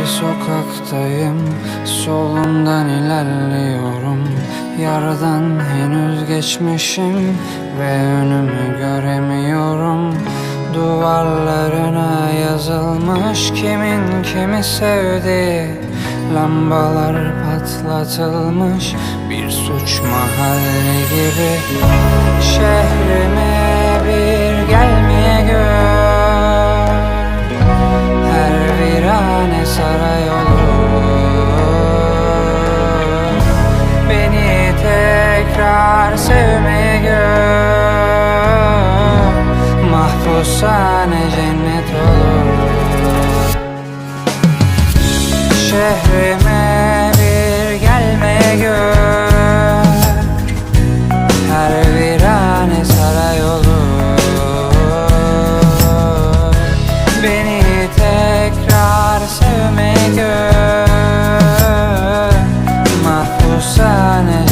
bir sokaktayım. Solundan ilerliyorum. Yardan henüz geçmişim Ve önümü göremiyorum. Duvarlarına yazılmış kimin kimi sevdi Lambalar patlatılmış bir suç mahalli gibi. Şehrime virane saray olur. Beni tekrar sevmeye gör. Mahpushane cennet olur. Şehrime bir gelmeye gör. Her virane saray olur. Beni sana